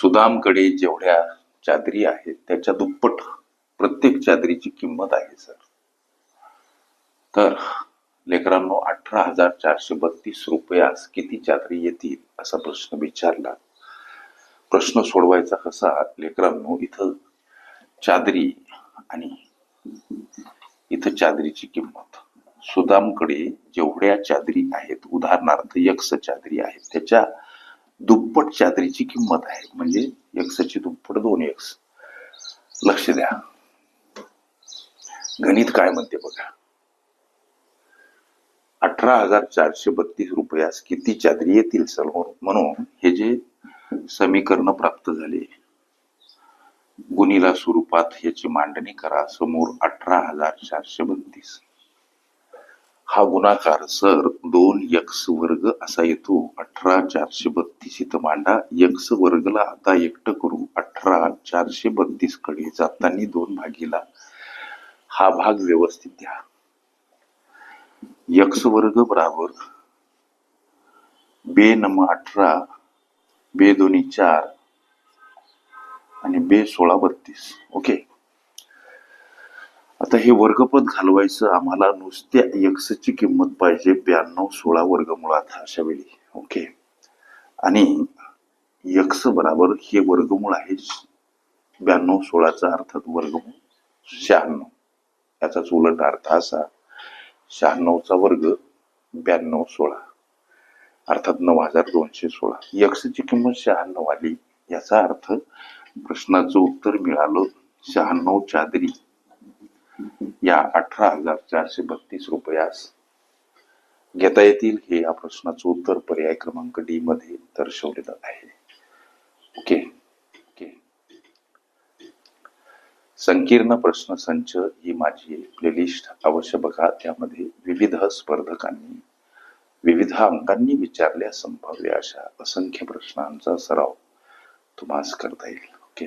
सुदामकडे जेवढ्या चादरी आहेत त्याच्या दुप्पट प्रत्येक चादरीची किंमत आहे सर. तर लेकरांनो अठरा हजार चारशे बत्तीस रुपयास किती चादरी येतील असा प्रश्न विचारला. प्रश्न सोडवायचा कसा? लेकरांनो इथं चादरी आणि इथं चादरीची किंमत. सुदामकडे जेवढ्या चादरी आहेत उदाहरणार्थ यक्ष चादरी आहेत त्याच्या दुप्पट चादरीची किंमत आहे. म्हणजे एक्सची दुप्पट दोन एक्स लक्ष द्या. गणित काय म्हणते बघा. अठरा हजार चारशे बत्तीस रुपयास किती चादरी येतील सर? म्हणून हे जे समीकरण प्राप्त झाले. गुणीला स्वरूपात ह्याची मांडणी करा. समोर अठरा हजार चारशे बत्तीस. हा गुणाकार सर दोन यक्स वर्ग असा येतो. अठरा चारशे बत्तीस इथं मांडा. यक्स वर्गला आता एकटं करू अठरा चारशे बत्तीसकडे जाताना दोन भागीला. हा भाग व्यवस्थित द्या. यक्स वर्ग बराबर बे नम अठरा बे दोन्ही चार आणि बे सोळा बत्तीस. ओके? आता हे वर्गपद घालवायचं आम्हाला नुसत्या यक्सची किंमत पाहिजे ब्याण्णव सोळा वर्गमुळात अशा वेळी. ओके आणि यक्स बराबर हे वर्गमूळ आहे ब्याण्णव सोळाचा अर्थात वर्गमूळ शहाण्णव. याचाच उलट अर्थ असा शहाण्णवचा वर्ग ब्याण्णव सोळा अर्थात नऊ हजार दोनशे सोळा. यक्सची किंमत शहाण्णव आली याचा अर्थ प्रश्नाचं उत्तर मिळालं शहाण्णव चादरी. या अठरा हजार चारशे बत्तीस रुपयास घेता येतील हे या प्रश्नाचं उत्तर पर्याय क्रमांक डी मध्ये दर्शवलेलं आहे. ओके ओके संकीर्ण प्रश्न संच ही माझी प्लेलिस्ट अवश्य बघा. त्यामध्ये विविध स्पर्धकांनी विविध अंकांनी विचारल्या संभाव्य अशा असंख्य प्रश्नांचा सराव तुम्हाला करता येईल. ओके